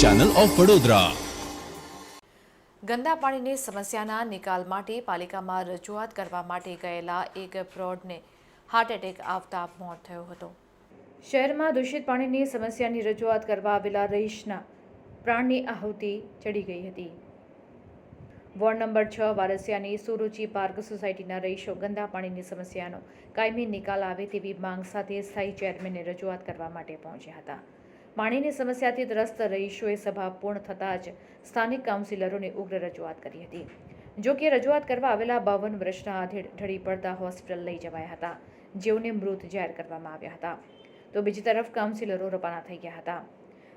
Channel of Vadodara ગંદા પાણીની સમસ્યાના નિકાલ માટે પાલિકામાં રજૂઆત કરવા માટે ગયેલા એક ફ્રોડને હાર્ટ એટેક આવતા મોત થયો હતો. શહેરમાં દૂષિત પાણીની સમસ્યાની રજૂઆત કરવા આવેલા રહીશના પ્રાણની આહુતિ ચડી ગઈ હતી. વોર્ડ નંબર છ, વારસિયાની સુરુચિ પાર્ક સોસાયટીના રહીશો ગંદા પાણીની સમસ્યાનો કાયમી નિકાલ આવે તેવી માંગ સાથે સ્થાયી ચેરમેનને રજૂઆત કરવા માટે પહોંચ્યા હતા. પાણીની સમસ્યાથી ત્રસ્ત રહીશોએ સભા પૂર્ણ થતાં જ સ્થાનિક કાઉન્સિલરોને ઉગ્ર રજૂઆત કરી હતી. જો કે રજૂઆત કરવા આવેલા બાવન વર્ષના આધેડ ઢળી પડતા હોસ્પિટલ લઈ જવાયા હતા. જેઓને મૃત જાહેર કરવામાં આવ્યા હતા. તો બીજી તરફ કાઉન્સિલરો રવાના થઈ ગયા હતા.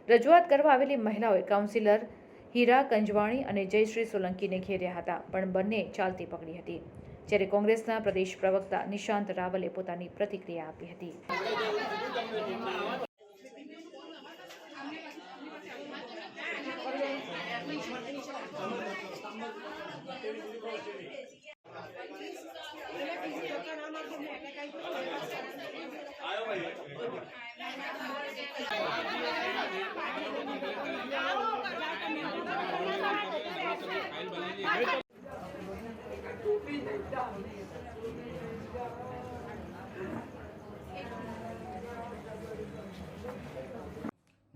રજૂઆત કરવા આવેલી મહિલાઓએ કાઉન્સિલર હીરા કંજવાણી અને જયશ્રી સોલંકીને ઘેર્યા હતા, પણ બંને ચાલતી પકડી હતી. જ્યારે કોંગ્રેસના પ્રદેશ પ્રવક્તા નિશાંત રાવલે પોતાની પ્રતિક્રિયા આપી હતી.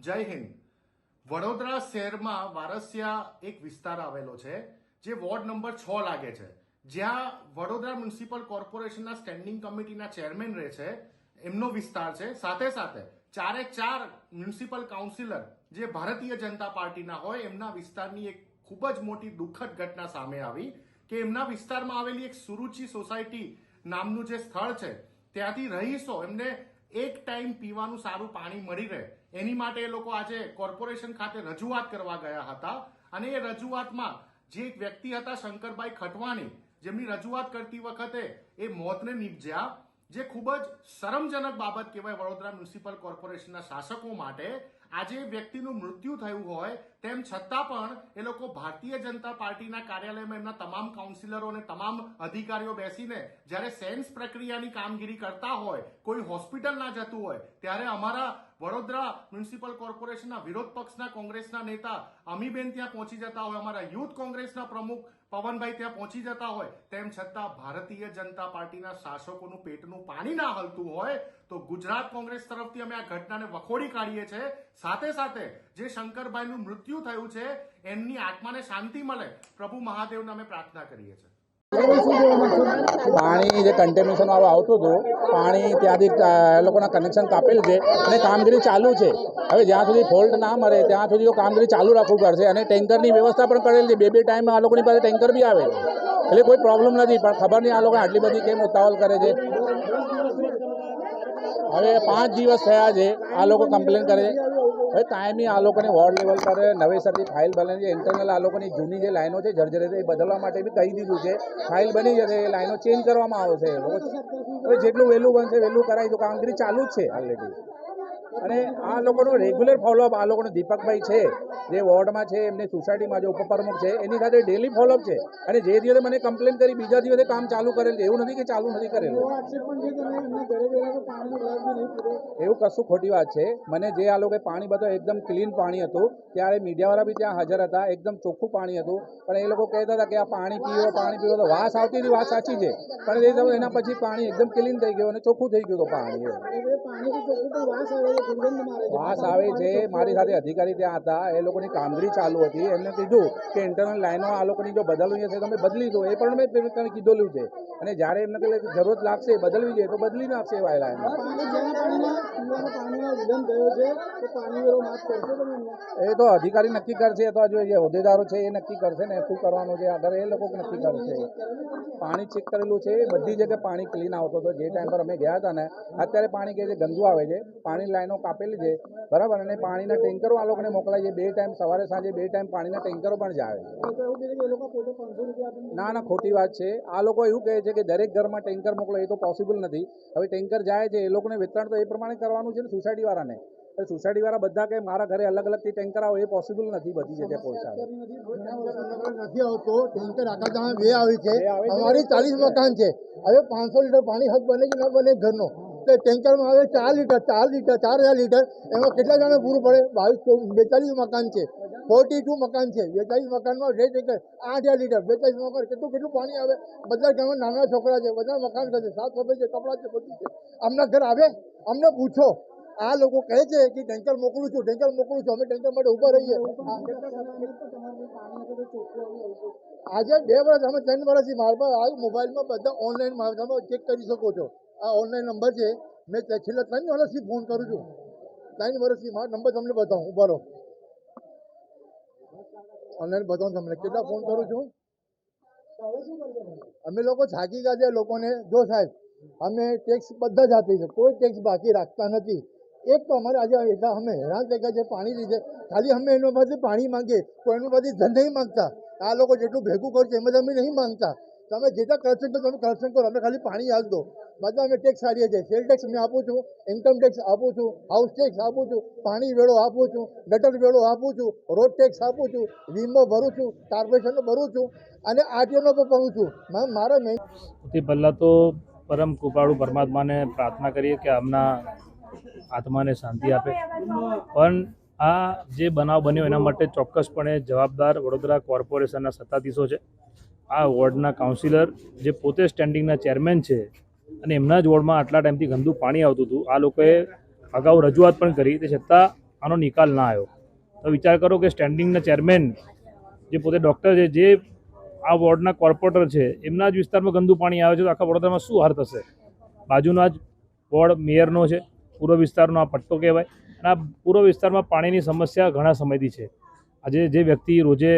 જય હિન્દ. વડોદરા શહેરમાં વારસિયા એક વિસ્તાર આવેલો છે, જે વોર્ડ નંબર છ લાગે છે. જ્યાં વડોદરા મ્યુનિસિપલ કોર્પોરેશનના સ્ટેન્ડિંગ કમિટીના ચેરમેન રહે છે. એમનો વિસ્તાર છે. સાથે સાથે ચારે ચાર મ્યુનિસિપલ કાઉન્સિલર જે ભારતીય જનતા પાર્ટીના હોય, એમના વિસ્તારની એક ખૂબ જ મોટી દુઃખદ ઘટના સામે આવી કે એમના વિસ્તારમાં આવેલી એક સુરુચિ સોસાયટી નામનું જે સ્થળ છે, ત્યાંથી રહીશો, એમને એક ટાઈમ પીવાનું સારું પાણી મળી રહે. એની માટે એ લોકો આજે કોર્પોરેશન ખાતે રજૂઆત કરવા ગયા હતા. અને એ રજૂઆતમાં જે એક વ્યક્તિ હતા શંકરભાઈ ખટવાણી જેમની રજૂઆત કરતી વખતે એ મોતને નીપજ્યા, જે ખૂબ જ શરમજનક બાબત કહેવાય વડોદરા મ્યુનિસિપલ કોર્પોરેશનના શાસકો માટે. આજે વ્યક્તિનું મૃત્યુ થયું હોય તેમ છતાં પણ એ લોકો ભારતીય જનતા પાર્ટીના કાર્યાલયમાં એમના તમામ કાઉન્સિલરો અને તમામ અધિકારીઓ બેસીને જ્યારે સેન્સ પ્રક્રિયાની કામગીરી કરતા હોય, કોઈ હોસ્પિટલ ના જતું હોય, ત્યારે અમારા વડોદરા મ્યુનિસિપલ કોર્પોરેશનના વિરોધ પક્ષના કોંગ્રેસના નેતા અમીબેન ત્યાં પહોંચી જતા હોય. અમારા યુથ કોંગ્રેસના પ્રમુખ પવનભાઈ ત્યાં પહોંચી જતા હોય. તેમ છતાં ભારતીય જનતા પાર્ટીના શાસકોનું પેટનું પાણી ના હલતું હોય તો ગુજરાત કોંગ્રેસ તરફથી અમે આ ઘટનાને વખોડી કાઢીએ છીએ સાથે સાથે જે શંકરભાઈનું મૃત્યુ થયું છે, એમની આત્માને શાંતિ મળે. પ્રભુ મહાદેવને અમે પ્રાર્થના કરીએ છીએ. પાણી જે કન્ટેમિનેશન વાળું આવતું હતું, પાણી ત્યાંથી એ લોકોના કનેક્શન કાપેલ છે અને કામગીરી ચાલુ છે. હવે જ્યાં સુધી ફોલ્ટ ના મળે, ત્યાં સુધી કામગીરી ચાલુ રાખવું પડશે અને ટેન્કરની વ્યવસ્થા પણ કરેલી છે. બે બે ટાઈમ આ લોકોની પાસે ટેન્કર બી આવે એટલે કોઈ પ્રોબ્લેમ નથી, પણ ખબર નહીં આ લોકો આટલી બધી કેમ ઉતાવળ કરે છે. હવે પાંચ દિવસ થયા છે, આ લોકો કમ્પ્લેન કરે છે. હવે કાયમી આ લોકોને વોર્ડ લેવલ પર નવેસરથી ફાઇલ બને છે. ઇન્ટરનલ આ લોકોની જૂની જે લાઈનો છે જર્જરિત એ બદલવા માટે બી કહી દીધું છે. ફાઇલ બની જશે, એ લાઈનો ચેન્જ કરવામાં આવશે હવે જેટલું વહેલું બનશે, વહેલું કરાવી તો કામગીરી ચાલુ જ છે ઓલરેડી અને આ લોકોનો રેગ્યુલર ફોલોઅપ આ લોકોનો દીપકભાઈ છે જે વોર્ડમાં છે એમની સોસાયટીમાં જે ઉપપ્રમુખ છે એની સાથે ડેલી ફોલોઅપ છે. અને જે દિવસે મને કમ્પ્લેન કરી બીજા દિવસે કામ ચાલુ કરેલ એવું નથી કે ચાલુ નથી કરેલું. એવું કશું ખોટી વાત છે. મને જે આ લોકોએ પાણી બધા એકદમ ક્લીન પાણી હતું ત્યારે મીડિયાવાળા બી ત્યાં હાજર હતા એકદમ ચોખ્ખું પાણી હતું. પણ એ લોકો કહેતા હતા કે આ પાણી પીવો પાણી પીવો તો વાસ આવતી હતી વાત સાચી છે. પણ એ એના પછી પાણી એકદમ ક્લીન થઈ ગયું અને ચોખ્ખું થઈ ગયું હતું પાણી. વાસ આવે છે. મારી સાથે અધિકારી ત્યાં હતા. એ લોકોની કામગીરી ચાલુ હતી. એમને કીધું કે ઇન્ટરનલ લાઈનો આ લોકોની જો બદલવી હશે તમે બદલી દો. એ પણ મેં તને કીધેલું છે. અને જ્યારે એમને કહે જરૂરત લાગશે બદલવી જોઈએ તો બદલી નાખશે એવા લાઈન એ તો અધિકારી નક્કી કરશે. તો જો જે હોદ્દેદારો છે એ નક્કી કરશે ને શું કરવાનું છે આગળ એ લોકો નક્કી કરશે પાણી ચેક કરેલું છે. બધી જગ્યાએ પાણી ક્લીન આવતો હતો. જે ટાઈમ પર અમે ગયા હતા ને અત્યારે પાણી કે જે ગંદુ આવે છે. પાણી લાઈનો કાપેલી છે. બરાબર? અને પાણીના ટેન્કરો આ લોકોને મોકલાય છે. બે ટાઈમ સવારે સાંજે બે ટાઈમ પાણીના ટેન્કરો પણ જાય ના ના ખોટી વાત છે. આ લોકો એવું કહે છે કે દરેક ઘરમાં ટેન્કર મોકલો એ તો પોસિબલ નથી. હવે ટેન્કર જાય છે એ લોકોને વિતરણ તો એ પ્રમાણે કરવાનું છે ને સોસાયટીવાળાને સોસાયટી વાળા બધા કે મારા ઘરે અલગ અલગથી ટેન્કર આવે એ પોસિબલ નથી બધી જગ્યાએ પહોંચાડે નથી આવતો. ટેન્કર આખા ગામ બે આવે છે. અમારી ચાલીસ મકાન છે. હવે પાંચસો લીટર પાણી હક બને કે ન બને ઘરનો? તે ટેન્કરમાં આવે ચાર લીટર ચાર લીટર, ચાર હજાર લીટર, એમાં કેટલા જણા પૂરું પડે? બાવીસ બેતાલીસ મકાન છે. ફોર્ટી ટુ મકાન છે. બેતાલીસ મકાનમાં બે ટેન્કર આઠ હજાર લીટર. બેતાલીસ મકાન કેટલું કેટલું પાણી આવે? બધા ગામમાં નાના છોકરા છે, બધા મકાન કરે સાફ સફાઈ છે કપડાં છે, બધું છે. અમના ઘર આવે? અમને પૂછો. આ લોકો કહે છે કે ટેન્કર મોકલું છું ટેન્કર મોકલું છું. અમે ટેન્કર માટે ઊભા રહીએ. આજે બે વર્ષ, અમે ત્રણ વર્ષથી મારા પાસે આવ્યું મોબાઈલમાં બધા ઓનલાઈન તમે ચેક કરી શકો છો. આ ઓનલાઈન નંબર છે. મેં છેલ્લા ત્રણ વર્ષથી ફોન કરું છું. ત્રણ વર્ષથી મારો નંબર તમને બતાવું ઊભા ઓનલાઈન બતાવું તમને. કેટલા ફોન કરું છું? અમે લોકો થાકી ગયા છે લોકોને. જો સાહેબ, અમે ટેક્સ બધા જ આપીએ છીએ. કોઈ ટેક્સ બાકી રાખતા નથી. એક તો અમારે આજે એટલા અમે હેરાન થઈ ગયા છે પાણી લીધે. ખાલી અમે એનો પાસે પાણી માંગીએ તો એનું પાસે નહીં માંગતા. આ લોકો જેટલું ભેગું કરશે એમાં અમે નહીં માંગતા. તમે જેટલા કલેક્શન કરો, તમે કલેક્શન કરો. અમે ખાલી પાણી આલ દો. બધા અમે ટેક્સ આવીએ છીએ. સેલ ટેક્સ મેં આપું છું ઇન્કમ ટેક્સ આપું છું હાઉસ ટેક્સ આપું છું, પાણી વેળો આપું છું ગટર વેળો આપું છું રોડ ટેક્સ આપું છું, વીમો ભરું છું કોર્પોરેશનનો ભરું છું અને આરટીઓનો પણ ભરું છું. મારા મેઇન સૌથી પહેલાં તો પરમ કૃપાળુ પરમાત્માને પ્રાર્થના કરીએ કે આમના આત્માને શાંતિ આપે. પણ આ જે બનાવ બન્યો એના માટે ચોક્કસપણે જવાબદાર વડોદરા કોર્પોરેશનના સત્તાધીશો છે. આ વોર્ડના કાઉન્સિલર જે પોતે સ્ટેન્ડિંગના ચેરમેન છે અને એમના જ વોર્ડમાં આટલા ટાઈમથી ગંદુ પાણી આવતું હતું, આ લોકોએ અગાઉ રજૂઆત પણ કરી તે છતાં આનો નિકાલ ના આવ્યો. તો વિચાર કરો કે સ્ટેન્ડિંગના ચેરમેન જે પોતે ડૉક્ટર છે, જે આ વોર્ડના કોર્પોરેટર છે, એમના જ વિસ્તારમાં ગંદુ પાણી આવે છે તો આખા વડોદરામાં શું હાર થશે? બાજુના જ વોર્ડ મેયરનો છે, પૂર્વ વિસ્તારનો આ પટ્ટો કહેવાય. અને આ પૂર્વ વિસ્તારમાં પાણીની સમસ્યા ઘણા સમયથી છે. આજે જે વ્યક્તિ રોજે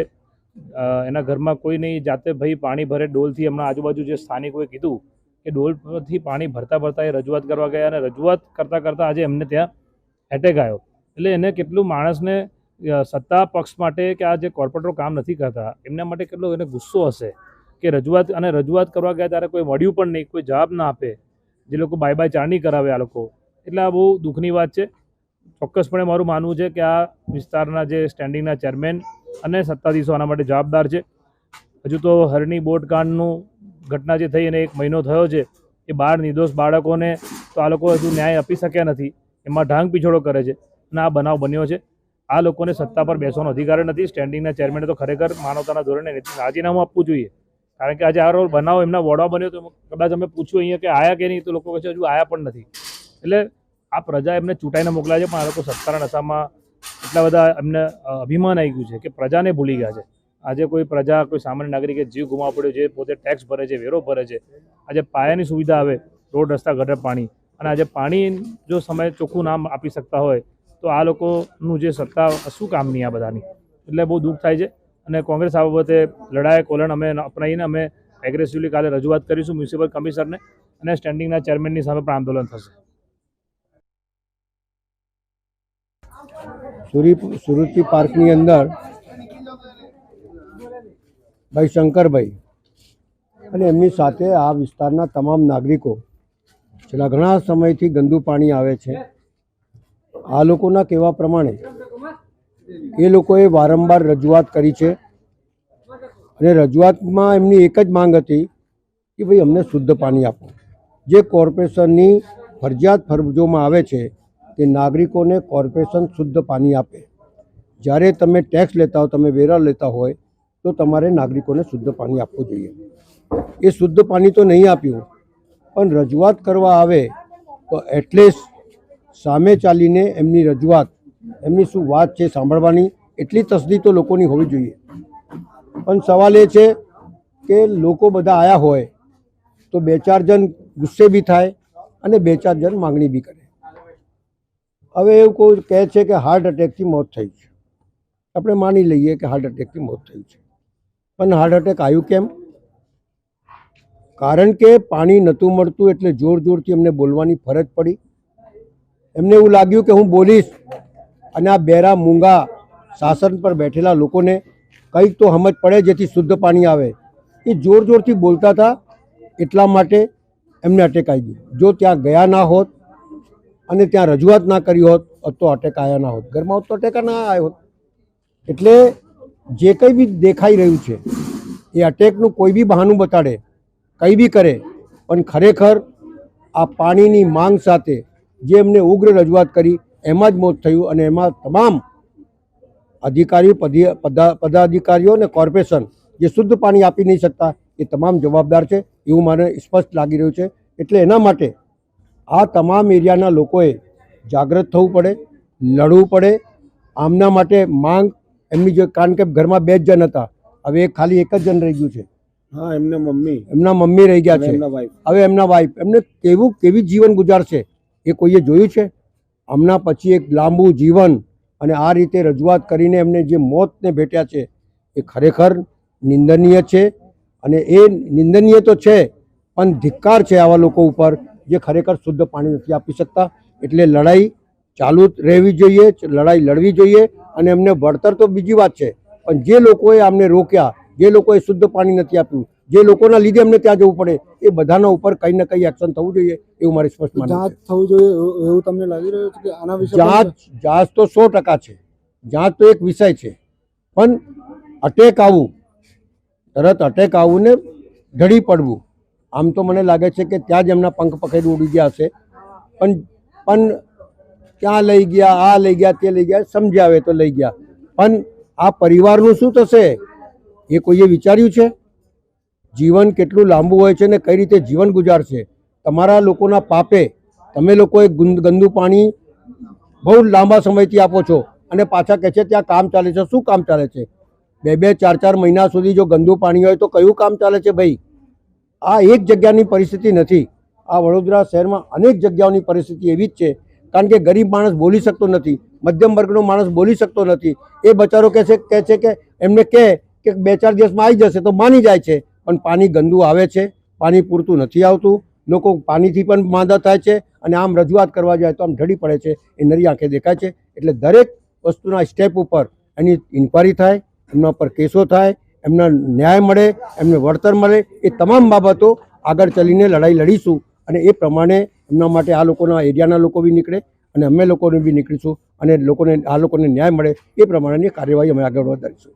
એના ઘરમાં કોઈ નહીં, જાતે ભાઈ પાણી ભરે, ડોલથી હમણાં આજુબાજુ જે સ્થાનિકોએ કીધું કે ડોલથી પાણી ભરતા ભરતા એ રજૂઆત કરવા ગયા અને રજૂઆત કરતાં કરતાં આજે એમને ત્યાં એટેક આવ્યો. એટલે એને કેટલું માણસને સત્તા પક્ષ માટે કે આ જે કોર્પોરેટરો કામ નથી કરતા, એમના માટે કેટલો એને ગુસ્સો હશે કે રજૂઆત, અને રજૂઆત કરવા ગયા ત્યારે કોઈ મળ્યું પણ નહીં, કોઈ જવાબ ના આપે. જે લોકો બાય બાય ચારણી કરાવે આ લોકો. એટલે આ બહુ દુઃખની વાત છે. ચોક્કસપણે મારું માનવું છે કે આ વિસ્તારના જે સ્ટેન્ડિંગના ચેરમેન અને સત્તાધીશો આના માટે જવાબદાર છે. હજુ તો હરણી બોટ કાંડનું ઘટના જે થઈ અને એક મહિનો થયો છે, એ બાર નિર્દોષ બાળકોને તો આ લોકો હજુ ન્યાય આપી શક્યા નથી, એમાં ઢાંગ પીછોડો કરે છે અને આ બનાવ બન્યો છે. આ લોકોને સત્તા પર બેસવાનો અધિકાર નથી, સ્ટેન્ડિંગના ચેરમેને તો ખરેખર માનવતાના ધોરણે રાજીનામું આપવું જોઈએ. કારણ કે આજે આ રોલ બનાવ એમના વોર્ડમાં બન્યો તો કદાચ અમે પૂછ્યું અહીંયા કે આયા કે નહીં, તો લોકો કહે છે હજુ આયા પણ નથી. એટલે આ પ્રજા એમને ચૂંટાઈને મોકલ્યા છે, પણ આ લોકો સત્તાના નશામાં એટલા બધા એમને અભિમાન આવી ગયું છે કે પ્રજાને ભૂલી ગયા છે. આજે કોઈ પ્રજા, કોઈ સામાન્ય નાગરિકે જીવ ગુમાવવો પડ્યો છે, પોતે ટેક્સ ભરે છે, વેરો ભરે છે, આજે પાયાની સુવિધા આવે, રોડ, રસ્તા, ગટર, પાણી. અને આજે પાણી જો સમય ચોખ્ખું નામ આપી શકતા હોય, તો આ લોકોનું જે સત્તા શું કામની આ બધાની? એટલે બહુ દુઃખ થાય છે. અને કોંગ્રેસ આ બાબતે લડાયક વલણ અમે અપનાવીને અમે એગ્રેસિવલી કાલે રજૂઆત કરીશું મ્યુનિસિપલ કમિશનરને અને સ્ટેન્ડિંગના ચેરમેનની સામે પણ આંદોલન થશે. સુરી સુરુચિ પાર્કની અંદર ભાઈ શંકરભાઈ અને એમની સાથે આ વિસ્તારના તમામ નાગરિકો, છેલ્લા ઘણા સમયથી ગંદુ પાણી આવે છે. આ લોકોના કહેવા પ્રમાણે એ લોકોએ વારંવાર રજૂઆત કરી છે અને રજૂઆતમાં એમની એક જ માંગ હતી કે ભાઈ અમને શુદ્ધ પાણી આપો. જે કોર્પોરેશનની ફરજિયાત ફરજોમાં આવે છે કે નાગરિકોને કોર્પોરેશન શુદ્ધ પાણી આપે. જ્યારે તમે ટેક્સ લેતા હો, તમે વેરા લેતા હોય, તો તમારે નાગરિકોને શુદ્ધ પાણી આપવું જોઈએ. એ શુદ્ધ પાણી તો નહીં આપ્યું, પણ રજૂઆત કરવા આવે, તો એટલીસ્ટ સામે ચાલીને એમની રજૂઆત, એમની શું વાત છે સાંભળવાની, એટલી તસદી તો લોકોની હોવી જોઈએ. પણ સવાલ એ છે કે લોકો બધા આવ્યા હોય, તો બે ચાર જણ ગુસ્સે બી થાય અને બે ચાર જણ માગણી બી કરે. હવે એવું કોઈ કહે છે કે હાર્ટ એટેકથી મોત થઈ છે. આપણે માની લઈએ કે હાર્ટ એટેકથી મોત થઈ છે. પણ હાર્ટ એટેક આવ્યું કેમ? કારણ કે પાણી નહોતું મળતું એટલે જોર જોરથી એમને બોલવાની ફરજ પડી. એમને એવું લાગ્યું કે હું બોલીશ અને આ બેરા મૂંગા શાસન પર બેઠેલા લોકોને કંઈક તો સમજ પડે જેથી શુદ્ધ પાણી આવે. એ જોર જોરથી બોલતા હતા એટલા માટે એમને અટેક આવી ગયું. જો ત્યાં ગયા ના હોત અને ત્યાં રજૂઆત ના કરી હોત તો અટેક આવ્યા ના હોત. ઘરમાં હોત તો અટેક ના આવ્યો હોત. એટલે જે કંઈ બી દેખાઈ રહ્યું છે, એ અટેકનું કોઈ બી બહાનું બતાડે, કંઈ બી કરે, પણ ખરેખર આ પાણીની માંગ સાથે જે એમને ઉગ્ર રજૂઆત કરી, એમાં જ મોત થયું અને એમાં તમામ અધિકારી પદી- પદા- પદાધિકારીઓ અને કોર્પોરેશન જે શુદ્ધ પાણી આપી નહીં શકતા, એ તમામ જવાબદાર છે એવું મને સ્પષ્ટ લાગી રહ્યું છે. એટલે એના માટે આ તમામ એરિયાના લોકોએ જાગૃત થવું પડે લડવું પડે. આમના માટે માંગ એમની જો કારણ કે ઘરમાં બે જ જણ હતા. હવે એ ખાલી એક જ જણ રહી ગયું છે. હા એમના મમ્મી. એમના મમ્મી રહી ગયા છે. હવે એમના વાઈફ એમને કેવું કેવી જીવન ગુજારશે એ કોઈએ જોયું છે? હમણાં પછી એક લાંબુ જીવન અને આ રીતે રજૂઆત કરીને એમને જે મોતને ભેટ્યા છે એ ખરેખર નિંદનીય છે. અને એ નિંદનીય તો છે પણ ધિક્કાર છે આવા લોકો ઉપર. જે ખરેખર શુદ્ધ પાણી નથી આપી શકતા. એટલે લડાઈ ચાલુ રહેવી જોઈએ લડાઈ લડવી જોઈએ અને એમને વળતર તો બીજી વાત છે. પણ જે લોકોએ આમને રોક્યા જે લોકોએ શુદ્ધ પાણી નથી આપ્યું જે લોકોના લીધે અમને ત્યાં જવું પડે એ બધાના ઉપર કંઈ ને કંઈ એક્શન થવું જોઈએ એવું મારે સ્પષ્ટ જાંચ થવું જોઈએ એવું- એવું તમને લાગી રહ્યું છે કે આના વિશે જાંચ જાંચ તો સો ટકા છે. જાંચ તો એક વિષય છે. પણ અટેક આવવું તરત અટેક આવવું ને ઢળી પડવું. આમ તો મને લાગે છે કે ત્યાં જ એમના પંખ પકડી ઉડી ગયા હશે. પણ પણ ક્યાં લઈ ગયા, આ લઈ ગયા, તે લઈ ગયા સમજાવે તો લઈ ગયા. પણ આ પરિવારનું શું થશે એ કોઈએ વિચાર્યું છે? જીવન કેટલું લાંબુ હોય છે ને કઈ રીતે જીવન ગુજારશે? તમારા લોકોના પાપે તમે લોકોએ ગંદુ પાણી બહુ લાંબા સમયથી આપો છો અને પાછા કહે છે ત્યાં કામ ચાલે છે. શું કામ ચાલે છે? બે બે, ચાર ચાર મહિના સુધી જો ગંદુ પાણી હોય તો કયું કામ ચાલે છે ભાઈ? આ એક જગ્યાની પરિસ્થિતિ નથી. આ વડોદરા શહેરમાં અનેક જગ્યાઓની પરિસ્થિતિ એવી જ છે. કારણ કે ગરીબ માણસ બોલી શકતો નથી, મધ્યમ વર્ગનો માણસ બોલી શકતો નથી. એ બચારો કહે છે કહે છે કે એમને કહે કે બે ચાર દિવસમાં આવી જશે તો માની જાય છે. પણ પાણી ગંદુ આવે છે, પાણી પૂરતું નથી આવતું. લોકો પાણીથી પણ માંદા થાય છે અને આમ રજૂઆત કરવા જાય તો આમ ઢળી પડે છે. એ નરી આંખે દેખાય છે. એટલે દરેક વસ્તુના સ્ટેપ ઉપર એની ઇન્કવાયરી થાય, એમના પર કેસો થાય એમના ન્યાય મળે, એમને વળતર મળે, એ તમામ બાબતો આગળ ચાલીને લડાઈ લડીશું. અને એ પ્રમાણે એમના માટે આ લોકોના એરિયાના લોકો બી નીકળે અને અમે લોકોને બી નીકળીશું અને લોકોને, આ લોકોને ન્યાય મળે એ પ્રમાણેની કાર્યવાહી અમે આગળ વધારીશું.